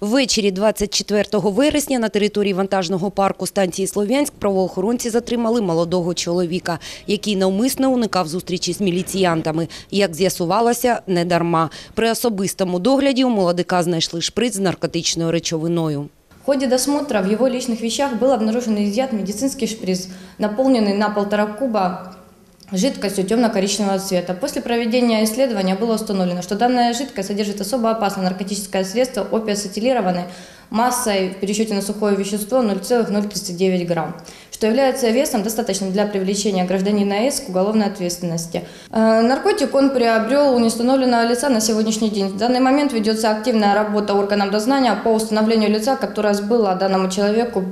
Ввечері 24 вересня на території вантажного парку станції Слов'янськ правоохоронці затримали молодого чоловіка, який навмисно уникав зустрічі з міліціянтами. Як з'ясувалося, не дарма. При особистому догляді у молодика знайшли шприц з наркотичною речовиною. В ходе досмотра в его личных вещах был обнаружен и изъят медицинский шприц, наполненный на полтора куба жидкостью темно-коричневого цвета. После проведения исследования было установлено, что данная жидкость содержит особо опасное наркотическое средство опиацетилированной массой в пересчете на сухое вещество 0,039 грамм, что является весом достаточным для привлечения гражданина С к уголовной ответственности. Э, Наркотик он приобрел у неустановленного лица на сегодняшний день. В данный момент ведется активная работа органов дознания по установлению лица, которое сбыло данному человеку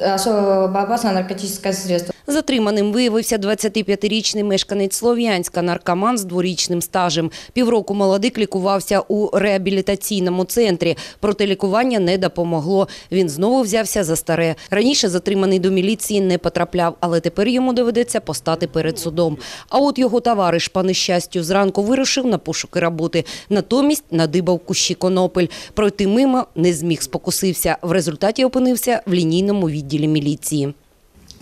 особо опасное наркотическое средство. Затриманим виявився 25-річний мешканець Слов'янська, наркоман з дворічним стажем. Півроку молодик лікувався у реабілітаційному центрі. Проте лікування не допомогло. Він знову взявся за старе. Раніше затриманий до міліції не потрапляв, але тепер йому доведеться постати перед судом. А от його товариш, по нещастю, зранку вирушив на пошуки роботи. Натомість надибав кущі конопель. Пройти мимо не зміг, спокусився. В результаті опинився в лінійному відділі міліції.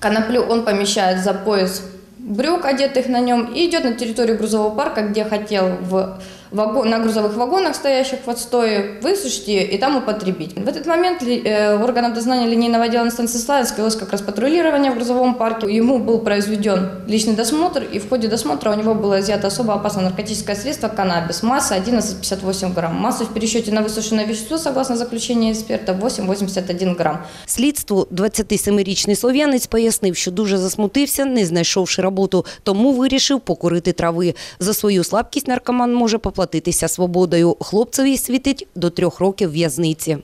Коноплю он помещает за пояс брюк, одетых на нем, и идет на территорию грузового парка, где хотел в вагон, на грузовых вагонах, стоящих в отстое, высушить ее и там употребить. В этот момент ли- э, органам дознания линейного отдела на станции Славянск велось как раз патрулирование в грузовом парке. Ему был произведен личный досмотр, и в ходе досмотра у него было изъято особо опасное наркотическое средство каннабис, масса 11,58 грамм. Масса в пересчете на высушенное вещество, согласно заключению эксперта, 8,81 грамм. Слідству 27-річний слов'янець пояснив, що дуже засмутився, не знайшовши роботу, тому вирішив покурити трави. За свою слабкість наркоман може поплатитися свободою. Хлопцеві світить до трьох років в'язниці.